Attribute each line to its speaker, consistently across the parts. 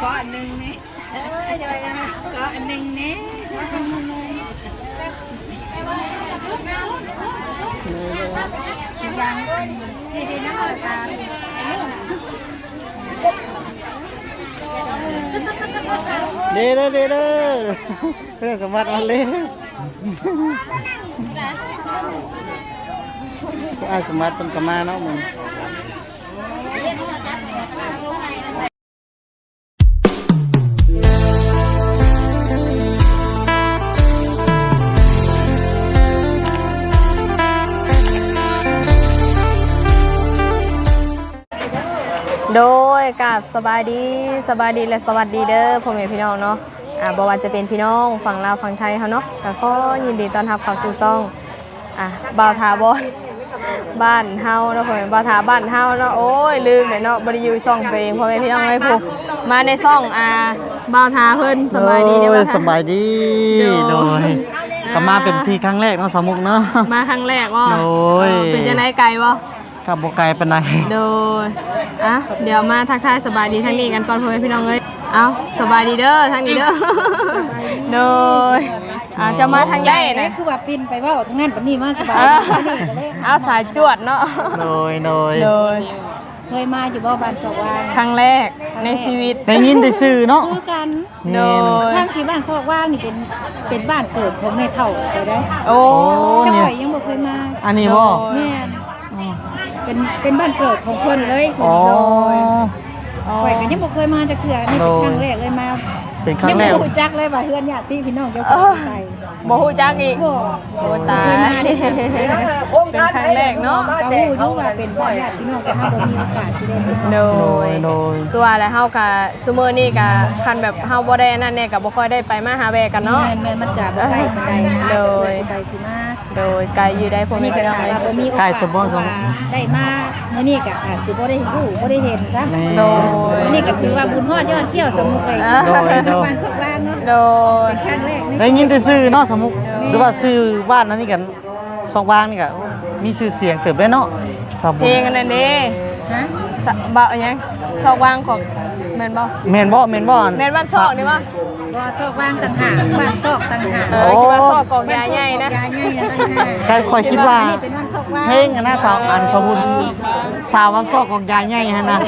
Speaker 1: có anh nâng nè có anh nâng nè Thì thì nó hơi xa đi đó đi đó cái mặt mà lên ai mặt bên cà ma nó mình
Speaker 2: โดยกับสบายดีสบายดีและสวัสดีเด้อพ่อแม่พี่น้องเนาะอ่าบ่ว่าจะเป็นพี่น้องฝั่งลาวฝั่งไทยเฮาเนาะก็ขอยินดีต้อนรับเข้าสู่ซ่องอะบ่าวทาบอนบ้านเฮาเนาะพ่อแม่บ่าวทาบ้านเฮาเนาะโอ้ยลืมเลยเนาะบ่ได้อยู่ช่องตัวเองพ่อแม่พี่น้องเอ้ยผู้มาในซ่องอ่าบ่าวทาเพิ่นสบายดีเด้อ
Speaker 1: โอ้
Speaker 2: บ่าวยทา
Speaker 1: สบายดี
Speaker 2: โดย
Speaker 1: โดยก็มาเป็นที่ครั้งแรกเนาะสาวมุกเนาะ
Speaker 2: มาครั้งแรกว่า
Speaker 1: โดย
Speaker 2: เป็นจังไดไกลบ่
Speaker 1: กับโบไกลปานใด
Speaker 2: โดยอะเดี๋ยวมาทักทายสบายดีทั้งนี้กันก่อนพ่อแม่พี่น้องเอ้ยเอาสบายดีเด้อทั้งนี้เด้อโดยอ่าจะมาทางใด
Speaker 3: นี่
Speaker 2: นะ
Speaker 3: คือว่าปินไปว่าทั้งนั้นปนี้มาสบาย
Speaker 2: เออ
Speaker 3: นี่ก็เลย
Speaker 2: เอาสายจวดเนาะ
Speaker 1: โดยโดย
Speaker 2: โดย
Speaker 3: เคยมาอยู่บ่บ้านสว่าง
Speaker 2: ครั้งแรกในชีวิต
Speaker 1: ได้ยินได้ซื้อเนาะ
Speaker 3: คือกัน
Speaker 2: โด
Speaker 1: นี่
Speaker 2: ย
Speaker 3: ทางที่บ้านสว่างนี่เป็นเป็นบ้านเกิดของแม่เฒ่าไปได้
Speaker 2: โอ้
Speaker 3: จัง
Speaker 1: นี่
Speaker 3: หวัดยังบ่เคยมา
Speaker 1: อันนี้บ่
Speaker 3: แม่น เป็นเป็นบ้านเกิดของเพิ่นเลย
Speaker 1: อ๋อ
Speaker 3: ข่อยก็ยังบ่เคยมาจักเทื่อนี่เป็นครั้งแรกเลยมา
Speaker 1: เป็นครั้งแรก
Speaker 3: ยังบ่รู้จักเลยว่าเฮือนญาติพี่น้องเจ้าของใส่
Speaker 2: บ่ฮู้จักอีก
Speaker 3: บ่
Speaker 2: โอ้ตาย
Speaker 3: เคยมาได้สิ
Speaker 2: เป็นครั้งแรกเนาะ
Speaker 3: ก็ฮู้อยู่ว่าเป็นบ้านญาติพี่น้องแต่เฮาบ่มีโอกาสสิได้มา
Speaker 2: โด
Speaker 1: โด
Speaker 2: ย
Speaker 1: ยโดย
Speaker 2: คือว่าแล้วเฮาก็ซุมื้อนี้ก็คันแบบเฮาบ่ได้อันนั่นแน่ก็บ่ค่อยได้ไปมาหาแวกันเนาะ
Speaker 3: แม่นแม่นมันก็บ่ใกล้ปานใดนะ
Speaker 2: โดย
Speaker 3: สิไปสิมา
Speaker 2: โดยไกลอยู่ได้พ่อ
Speaker 3: อัน
Speaker 2: แม่
Speaker 3: นี้ก็
Speaker 2: พี่น้อง
Speaker 3: ถาม
Speaker 2: เอ้ย
Speaker 3: ว่าบ่มีโอกาสว่าได้มามื้อนี้ก็อาจสิบ่ได้รู้บ่ได้เห็นซะ
Speaker 1: แม่
Speaker 2: โดย
Speaker 3: อันนี้ก็ถือว่าบุญฮอดยอดเกี่ยวสมุกเลย
Speaker 2: อ่า
Speaker 1: โดยโดย
Speaker 3: บ้านสักล้านเนาะ
Speaker 2: โดย
Speaker 3: เป็นครั้งแรกใน
Speaker 1: ได้ยินแต่ซื้อเนาะสาวมุกหรือว่าซื้อบ้านนั้นนี่กันสองบ้านนี่ก็มีชื่อเสียงเติบได้เนาะสาวมุ
Speaker 2: เพ
Speaker 1: ก
Speaker 2: ลงอันนั้นเด้
Speaker 3: ฮะ
Speaker 2: สะบ่าวอันยังซอกวางของ แม่นบ่
Speaker 1: แม่นบ่แม่นบ่
Speaker 2: แม่นบ้านซอกนี่บ่
Speaker 3: บ่ซอกว่างต่างหากบ้านซอกต่างหาก
Speaker 2: เออคิดว่าซอกกองยาใหญ่นะ
Speaker 3: ยาใหญ่นะต่างหาก
Speaker 1: การคอยคิดว่า
Speaker 3: นี่เป็นบ้านซอกว่าง
Speaker 1: เพลงอันน่ะสาวอันสาวบุญสาววันซอกของยายใหญ่หั่นน่ะ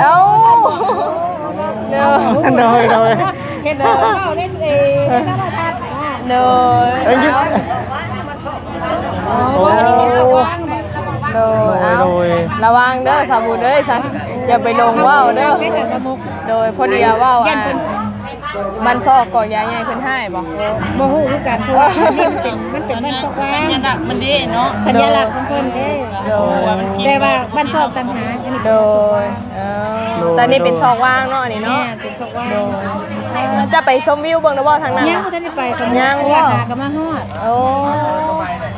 Speaker 2: เอ้าเด้อ
Speaker 1: โดยโดย
Speaker 3: เฮ็ดเด้อเว้าเล่นเองธรรมดา
Speaker 2: เด้อ
Speaker 1: เอ้ยยิน
Speaker 3: โอ้ ยซอกว่างแบบ
Speaker 2: เด้อเอ้า
Speaker 1: โดย
Speaker 2: ระวังเด้อสาบุญเด้อฉันอย่าไปลงว่าวเด้อ
Speaker 3: ไม่ใช่สมุก
Speaker 2: โดยพอดีว่าว
Speaker 3: ยั
Speaker 2: อะ
Speaker 3: นเพิ่น
Speaker 2: มันซอกกองยาใหญ่เพิ่นให้บ่
Speaker 3: บ่ฮู้คือกันเพราะว่าอันนี้มันเป็นมันเป็นบ้านซอกว่าง
Speaker 2: สัญลักษณ์มันดีเนาะ
Speaker 3: สัญลักษณ์ของเพิ่นเด้
Speaker 2: โดย
Speaker 3: แต่ว่าบ้านซอกต่างหากอันนี้
Speaker 2: โด
Speaker 3: เป็นบ้านซอกว่าง
Speaker 2: ยเออแต่นี่เป็นซอกว่างเนาะอันนี้
Speaker 3: แม่
Speaker 2: เนาะ
Speaker 3: เป็นซอกว่าง
Speaker 2: โดยเออจะไปชมวิวเบิ่งนะบ่ทางนั้น
Speaker 3: ยัง
Speaker 2: น่ะ
Speaker 3: บ่ทันได้ไปสมุก
Speaker 2: ยัง
Speaker 3: เพราะ
Speaker 2: บ่
Speaker 3: ว่าหาก็มาฮอด
Speaker 2: โอ้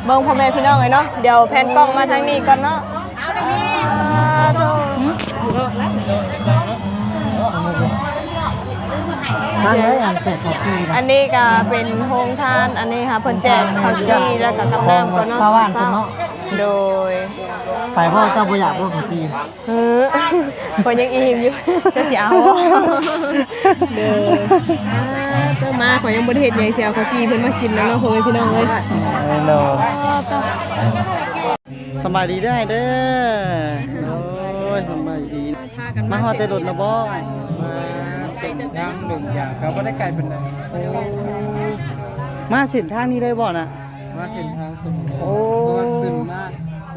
Speaker 2: เบิ่งพ่อแม่พี่น้องเลยเนาะเดี๋ยวแพนกล้องมาทางนี้ก่อนเนาะอ่าโดย
Speaker 1: ทางไหนอันเป็นสาวปี
Speaker 2: อันนี้ก็เป็นโฮงทานอันนี้ค่ะเพิ่นแจกข้าวจี้แล้วก็กับน้ำก่อนเนาะ
Speaker 1: ชาวบ้านเพิ่นเนาะ
Speaker 2: โดย
Speaker 1: ไปพ่อเจ้าบ่อยากบ่ของปี
Speaker 2: เออเพิ่นยังอิ่มอยู่จะสิเอาบ่เด้ออ่า เติมมาข่อยยังบ่ได้เฮ็ดหยังสิเอาข้าวจี้เพิ่นมากินแล้วเนาะพ่อแม่พี่น้องเอ้ย
Speaker 1: โลสบายดีได้เด้อโอ้ยสบายดีมาฮอดแต่รถนะบ่
Speaker 4: ย่างหนึ่งอย่างครับว่าได้ไกลเป็นไหน
Speaker 1: มาเส้นทางนี้ได้บ่น่ะ
Speaker 4: มาเส้นทางขึ้น
Speaker 1: โอ้
Speaker 4: เพราะว่าขึ้นมา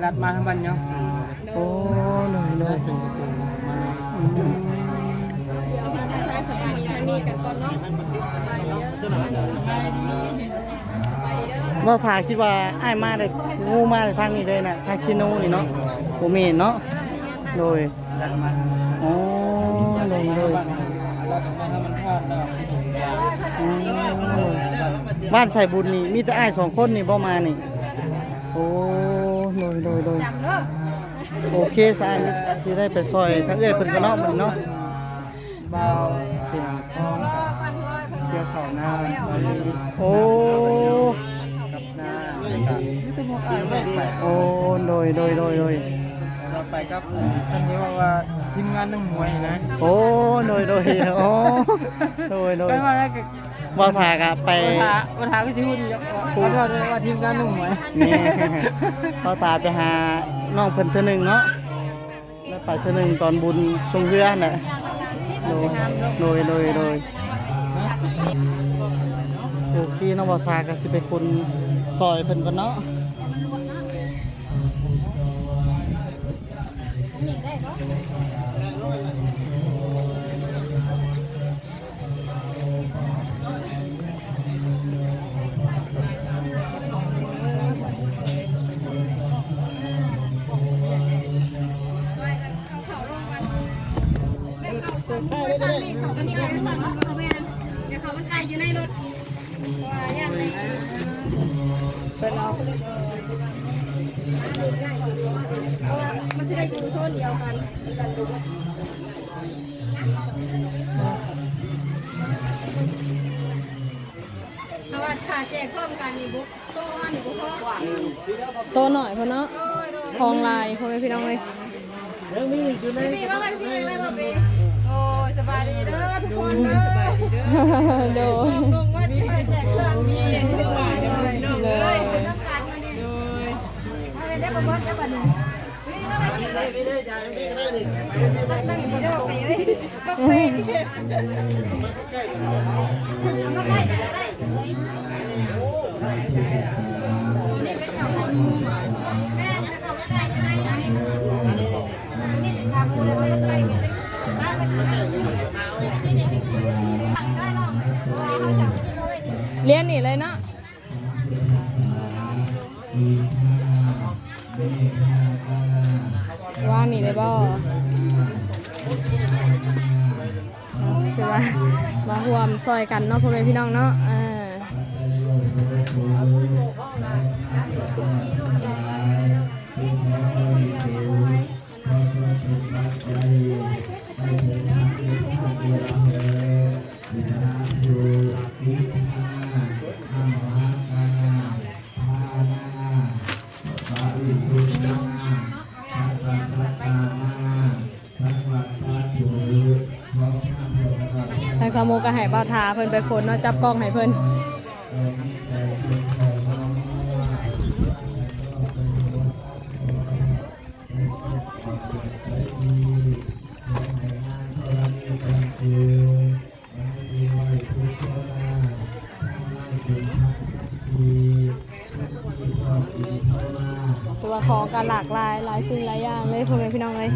Speaker 4: ลัดมาทั้งวันเนาะ
Speaker 1: โอ้เลย เล
Speaker 4: ได้
Speaker 1: ย
Speaker 4: ถึงประตูมา
Speaker 1: ว่าถ่ายคิดว่าอ้ายมาได้งูมาได้ทางนี้เลยน่ะทางชิโนนี่เนาะบ่แม่นเนาะโดยอ๋อโดยโดย
Speaker 4: ลัดมาทั้งมันพลาดแล้ว
Speaker 1: อ๋อบ้านใส่บุญนี่มีแต่อ้ายสองคนนี่บ่มานี่โอ้โดยโดยโดย โอเคสายที่ได้ไปซอยทั้งเอ้ยเพิ่นก็เนาะมันเนาะ
Speaker 4: เบาเสีย ไปใส่
Speaker 1: โอ้โดยโดยโดยโดย
Speaker 4: แล้วไปกับท่านนี้ว่าว่าทีมงานต้องมวยนะ
Speaker 1: โอ้โดยโดยโอ้โดยโดย
Speaker 4: ไปมาแล้วก็
Speaker 1: บ่ถากะไป
Speaker 4: ปัญหาปัญหาก็จะพูดดีขอโทษด้วยว่าทีมงานต้องมวย
Speaker 1: นี่พ่อตาไปหาน้องเพิ่นเทื่อหนึงเนาะแล้วไปเทื่อหนึงตอนบุญทรงเรือน่ะโดยโดยโดยโดยโอเคน้องบ่ทาก็สิไปคนซอยเพิ่นก่อนเนาะ
Speaker 2: เขา โต
Speaker 5: หน่อยพ่อเนาะคลองลายพ่อแม่พี่น้องเลย
Speaker 2: พี่ว่าไงพี่ไม่บอกพี่โอ้ยสบายดีเด้อทุกคนเด้อสบายดีเด้อ
Speaker 5: โดย
Speaker 2: ลงว่าที่เคยแจกเครื่องมีทุกวันเลยเลยน้ำการมาดิอะไรได้ประวัติได้บัดนี้วิ่งเข้าไปที่เลยตั้งอยู่เด้อไปเอ้ยบักเป้นี่เอามาใกล้จะได้นี่ เป็นเขาแม่จะเขาใกล้จะได้ไหนนี่เป็นคาบูเลยว่าใกล้กันเลยนหรอกว่าเขาจะที่โมเดล
Speaker 5: เรียนนี่เลยเนาะว่างนี่เลยบ่คือว่ามาห่วมซอยกันเนาะพ่อแม่พี่น้องเนาะอ่า ทางสามโมก็ให้บ่าวทาเพิ่นไปคนเนาะจับกล้องให้เพิ่น ของการหลากหลายหลายสิ่งหลายอย่างเลยพ่อแม่พี่น้องเลย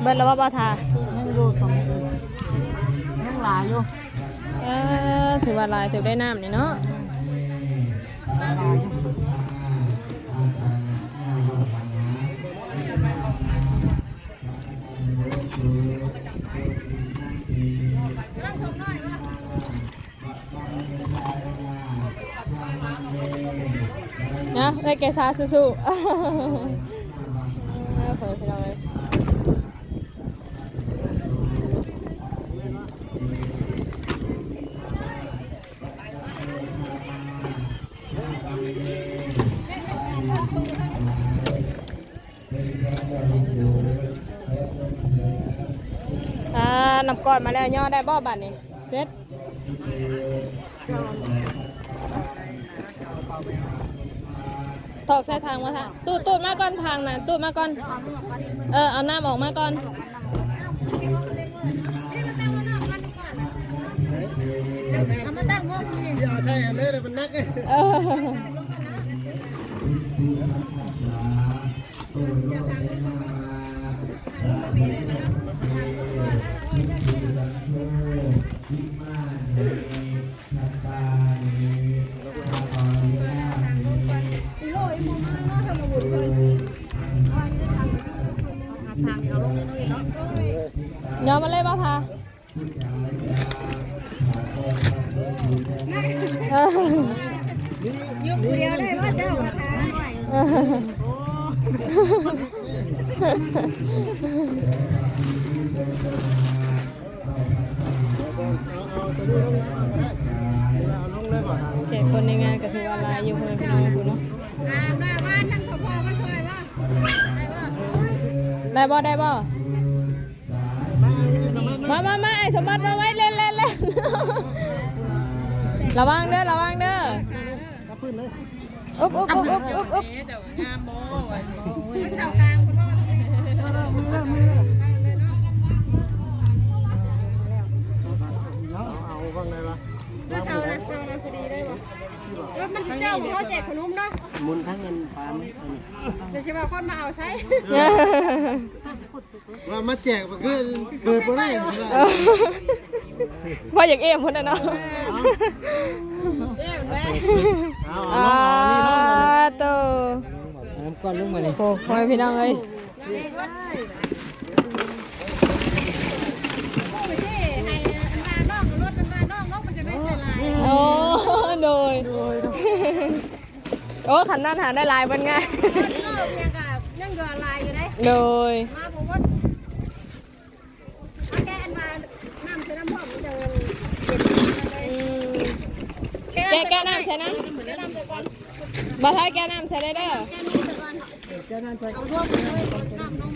Speaker 5: เบิดแล้วว่าบ่าวทา
Speaker 1: ยังอยู่สองยังหลายอยู่
Speaker 5: เออถือว่าหลายถือได้น้ำนี่เนาะ นะเอ้ยเกษาสู้ๆเออเผยพี่น้องเลยอ่านำก่อนมาแล้วย่อได้บ่บัดนี้เด็ด ถอกใส่ทางมาทางตูดตูดมาก่อนทางนะตูดมาก่อน เออ เอาน้ำออกมาก่อน
Speaker 2: เอามาตั้งวงนี่
Speaker 1: เดี๋ยวใส่อันนี้เลยมันนักเย
Speaker 5: เออย้อนมาเลยป่ะพา
Speaker 2: ยุบเดียวเลยว่าเจ้าว่าทางโอเคคนในงานก็ถือว่าหลายอยู่คนพี่น้องอยู่เนาะ
Speaker 5: อ่าได้บ้านทั้งขอพ่อมาช่วยว่า ได้บ่
Speaker 2: ได้บ่ได้บ่มามามาไอ้สมบัติมาไว้เล่นเล่นเล่นระวังเด้อระวังเด้ออุ๊บอุ๊บอุ๊บอุ๊บอุ๊บอุ๊บ
Speaker 5: เสากลางคุณพ่อตรงนี้ด้วยเสานะเสานะพอดีได้ บ่แล้วมันเจ้าของเขาแจกขนมเนาะ
Speaker 4: มุนทั้งเงินปลาไหม
Speaker 5: เดี๋ยวจะมาคนมาเอาใช้
Speaker 4: ว่ามาแจกก็คือเปิดบ่ได้
Speaker 2: พ่ออยากเอ็มพุ่นน่ะเนาะ
Speaker 5: เอ๊ะแม่
Speaker 2: อ่าโต
Speaker 4: น้ำก้อนลงมาเลย
Speaker 2: โอ้พ่อแม่พี่น้องเอ้ย
Speaker 5: ไปสิให้อันมานอกรถมันมานอกนอกมันจะไม่ใส่ลาย
Speaker 2: โอ้โดย โอ้ขันนั่นหาได้หลายเป็นไง
Speaker 5: นอกเนี่ยกับยังเดือลายอยู่ได้
Speaker 2: โดย
Speaker 5: มาผมว่าเอาแกอันมาน้ำใส่น้ำหอมมันจะเงินเก็บเลย
Speaker 2: แกะแกะน้ำใส่น้
Speaker 5: แกน้ำใส่ก่อนำ
Speaker 2: บ่ท้ายแกะน้ำใส่ได้เด้อ
Speaker 5: แกน้ำใส่ก่อนเอาทั่วไปเลยน้ำนม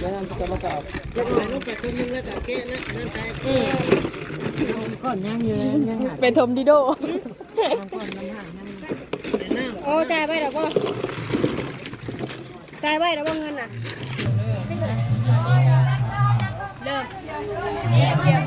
Speaker 4: แล้วน้ำจะมากับจะไปลูกแกคนนึงแล้วก็เกะนะน้ำใจก้อนยังอยู่เลยยังหา
Speaker 2: เป็นทมดิโด
Speaker 5: โอ้จ่ายไปเดี๋ยวพ่อจ่ายไปเดี๋ยวพ่อเงินน่ะเริ่ม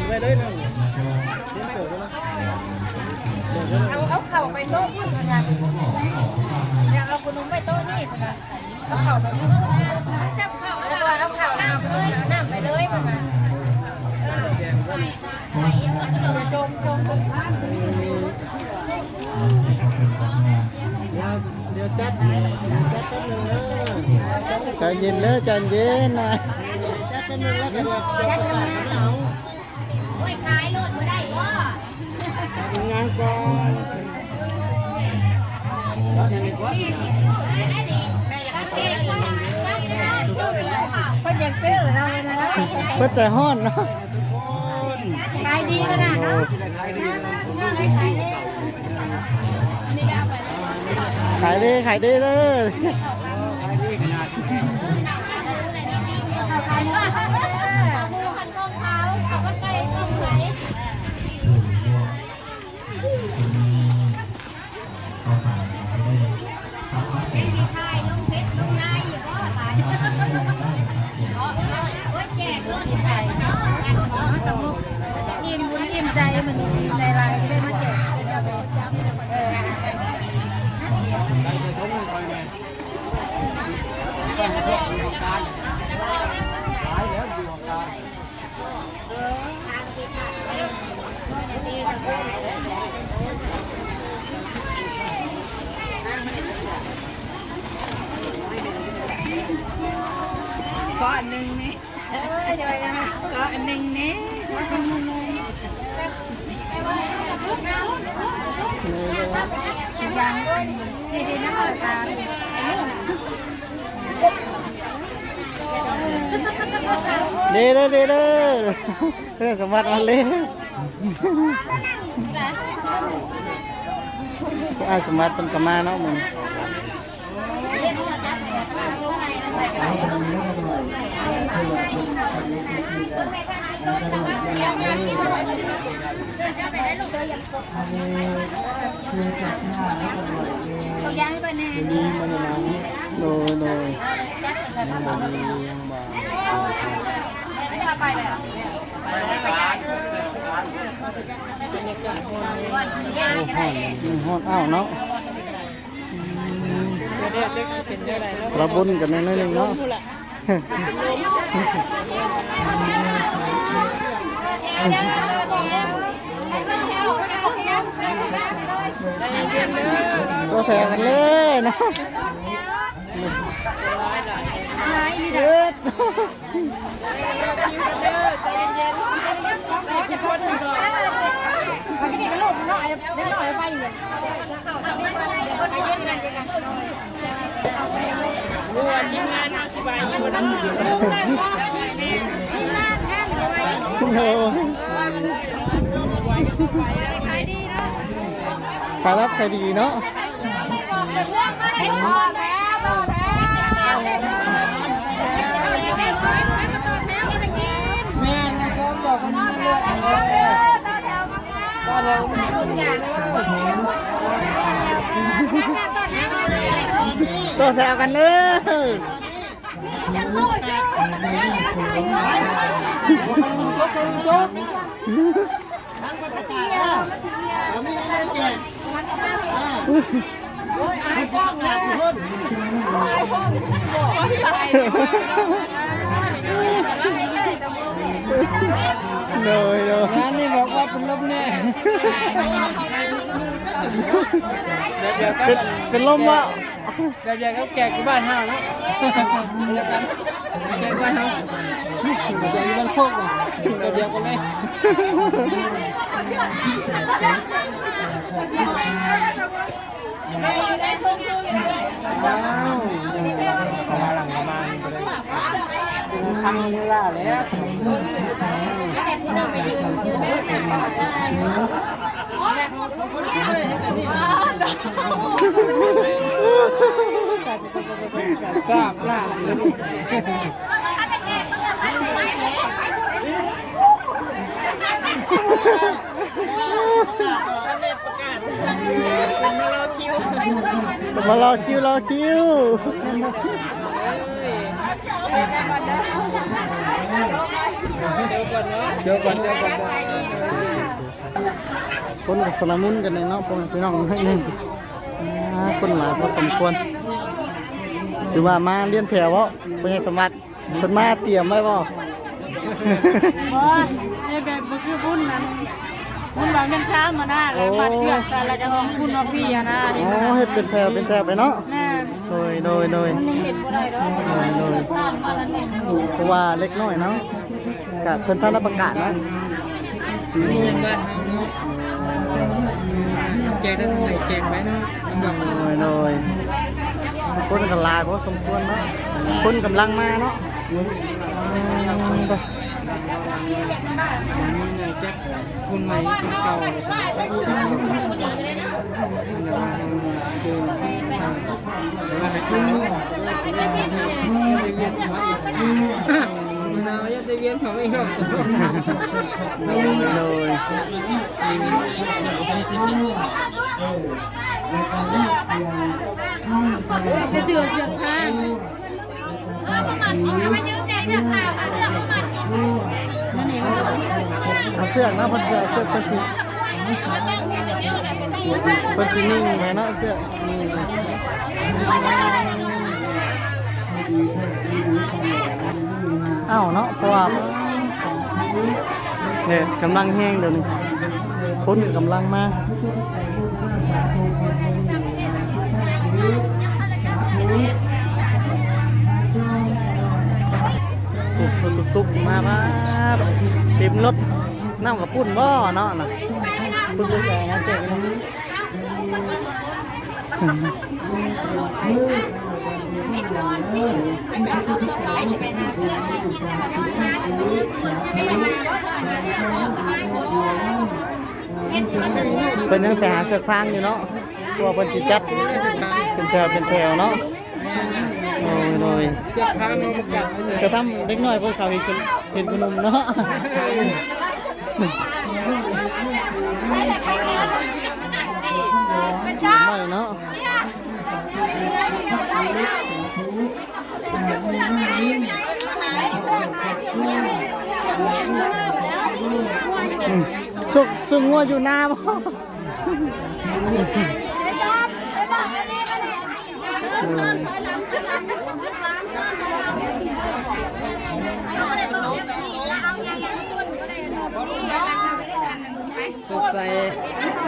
Speaker 4: ดไว้เลยนะเดี๋ยวเปิดไว้นะ
Speaker 3: เอาเอาเข่าไปโต๊ะพุ่นนะอยากเอาขนมไปโต๊ะนี่นะเอาเข่าไปพุ่
Speaker 5: จับเข่า
Speaker 3: เอาเอาเข่าน้ำเลยน้ำไปเลยมันนะจมจมจม
Speaker 4: เดี๋ยวเดี๋ยวจัดจัดแป๊บนึงนะ
Speaker 1: ใจเย็นเด้อใจเย็นน่อ
Speaker 4: จัดแป๊บนึงแล้วก็เดี๋ยวจะ ก่อนแล้วยังอีกวะ
Speaker 3: เพิ่นยังซื้อเราเลยนะ
Speaker 1: เปิดใจห้อนเนาะ
Speaker 3: ขายดีขนาดเนาะ
Speaker 1: ขายดีขายดีเลย
Speaker 5: อิ่
Speaker 3: มบุญอิ่มใจมันในรายได้มาแจกเดี๋ยวจะจับเออ
Speaker 5: ก็อันหนึ่งนี่ก็อันหนึ่งนี่ยังนี่ดีนะอาจารย์
Speaker 1: เด้อเด้อเด้อเด้อสมบัติมาเลยอาสมบัติเป็นกมาเนาะมึง หฮอดอ้าวเนาะ
Speaker 4: เดี๋ยว จะเป็นได้ไรแล้ว
Speaker 1: ระบุนกันหนิดนึงเนาะก็แถวกันเลยเนาะ เอ็ด
Speaker 4: รู้ว่าทีมงานเอาสิบายอยู่นะ
Speaker 1: โอ้ขายรับขาย ดีเนะ
Speaker 4: แม่ก็บอกกันเรื่องอะไรก็แล้ว
Speaker 1: ก็แถวกันเลย เลยเลย
Speaker 4: งานนี่บอกว่าเป็นลมแน่เดี๋ยว
Speaker 1: เป็นเป็นลมวะ
Speaker 4: เดี๋ยวเดี๋ยวเขาแก่กูบ้านห้าแล้วเดี๋ยวกันแก่บ้านห้าแก่อยู่บ้านโคกอะเดี๋ยวเดี๋ยวกันเลย ว้าวมาหลังมาทำเวลาแล้วกราบลาเลยประกาศ มารอคิว
Speaker 1: มารอคิวรอคิว
Speaker 4: เดี๋ยวก่อนเดี๋ยวก่อน
Speaker 1: คนกับสลามุนกันในเนาะพวกพี่น้องให้หนึ่งคนหลายพอสมควรคือว่ามาเรียนแถววะเป็นไงสมบัติคนมาเตรียมไว้บ่
Speaker 4: บ่นี่แบบบ่คือบุญนั้น บุญบางเงินค้ามาหน้าแล้วมาเชื่อสารกระทงคุณว่าพี่อะนะนี่
Speaker 1: อ๋อให้เป็นแถวเป็นแถวไปเนาะ
Speaker 4: แม่
Speaker 1: โดยโดยโดย
Speaker 4: มันยังเห็นบ่ได้ดอก
Speaker 1: โดยโดย
Speaker 4: ตามมาแล้วนี่
Speaker 1: เพราะว่าเล็กน้อยเนาะกะเพิ่นท่านได้ประกาศนะ
Speaker 4: นี่บ้านเฮาเนาะแจกได้เท่าไหร่แจกไว้นะสำหรับ
Speaker 1: โดยโดยคนกันหลายพอสมควรเนาะคนกำลังมาเนาะ อืมไป
Speaker 4: คุณใหม่คุณเก่ามันเอาอย่าไปเวียนเขาอีกหรอก
Speaker 1: โดย
Speaker 4: เสือเสือผ้า
Speaker 1: เอาเสื้อ นะเพิ่นเสื้อเสื้อเพิ่นสิเพิ่นสินิ่งไว้เนะเสื้ออ้าวเนาะเพราะว่าเนี่ยกำลังแห้งเดี๋ยวนี้คนกำลังมา ตุกตุกตุกมาบ้าเต็มรถน้ำกับปุ่นบ่เนาะนะปุ่นจะแก่นะเจ๊นนะเป็นยังไปหาเสือกฟางอยู่เนาะตัวเป็นสิจัดเป็นแถวเป็นแถวเนาะ โดยโดย
Speaker 4: เชือกพามามาจับเลย
Speaker 1: กระทำเล็กน้อยพวกเขาเห็นขนเห็นขนมเนาะน้อยเนาะอืมสุกสุกงัวอยู่หน้าบ่
Speaker 4: สดใส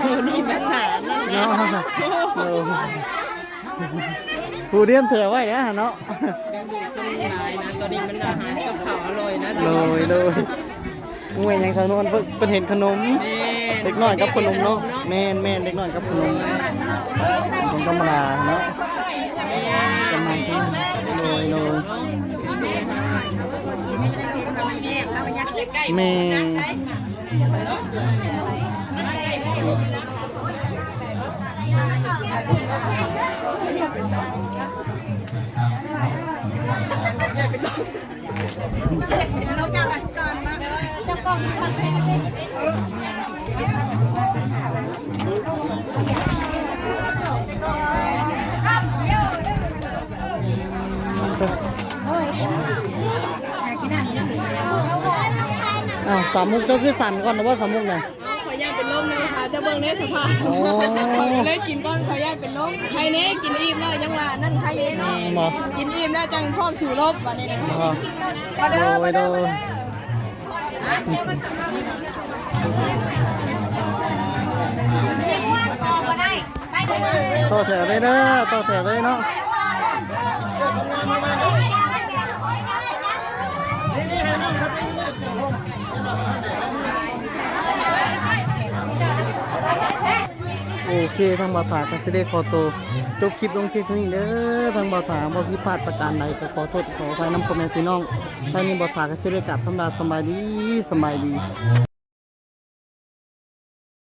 Speaker 4: ตัวนี้มันหนานะ
Speaker 1: เนาะเออผู้เรียมแถวไว้นะเนาะ
Speaker 4: แกงดูต้นลายนะตัวนี้มันอาหารกับข้าวอร่อยนะ
Speaker 1: โดยโดยมวยยังสาวนวลเพิ่นเพิ่นเห็นขนมเด็กน้อยกับขนมเนาะแม่นแม่นเด็กน้อยกับขนมผมธรรมดาเนาะ จำนำที่โดยโดยแม่อ้าว สามมุกเจ้าคือสั่นก่อนนะว่าสามมุกไหน
Speaker 5: ขอญาตเป็นลมเลยค่ะจะเบิ่งในสภาพ
Speaker 1: โอ้
Speaker 5: ขอเลยกินก้อนขอญาตเป็นลมใครเน่กินอิ่มแล้วยังว่านั่นใครเน่เนาะ
Speaker 1: บ่
Speaker 5: กินอิ่มแล้วจังพร้อมสู่รบวันนี้นะ
Speaker 1: บ่
Speaker 5: มาเด้อ
Speaker 1: โด
Speaker 5: มาย
Speaker 1: โด
Speaker 5: เด้อย
Speaker 1: ต่อแถวเลยเด้อต่อแถวเลยเนาะ เคทางบ่าวถาก็สิได้ขอตัวจบคลิปลงเพียงเท่านี้เด้อทางบ่าวถาบ่ผิดพลาดประการใดก็ขอโทษขออภัยน้ำพ่อแม่พี่น้องท่านนี้บ่าวถาก็สิได้กลับธรรมดาสบายดีสบายดี